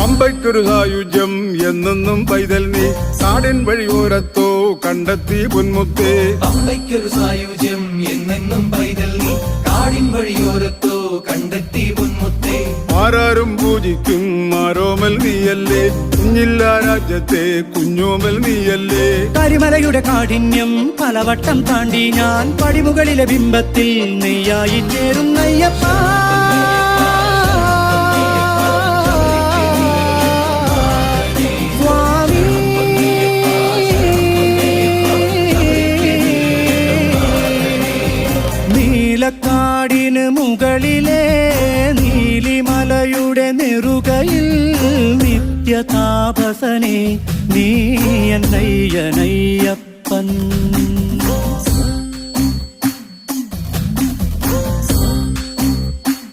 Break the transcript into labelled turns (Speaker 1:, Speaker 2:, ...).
Speaker 1: പമ്പയ്ക്കൊരു സായുജ്യം എന്നെന്നും പൈതൽ നീ കാടിൻ വഴിയോരത്തോ കണ്ടെത്തി പൊന്മുത്തേ.
Speaker 2: പമ്പയ്ക്കൊരു സായുജ്യം എന്നെന്നും പൈതൽ നീ കാടിൻ വഴിയോരത്തോ കണ്ടെത്തി പൊന്മുത്തേ.
Speaker 1: ആരാരും പൂജിക്കും മാരോമൽ നീയല്ലേ. കുഞ്ഞില്ല രാജ്യത്തെ കുഞ്ഞോമൽ നീയല്ലേ.
Speaker 3: കരിമലയുടെ കാഠിന്യം പലവട്ടം താണ്ടി ഞാൻ പടിമുകളിലെ ബിംബത്തിൽ നെയ്യായി ചേരും സ്വാമി നീലക്കാടിന് മുകളിലെ നീലിമലയുടെ നെറുകയിൽ നിത്യതാപസനെ നീ എന്നയ്യനയ്യപ്പൻ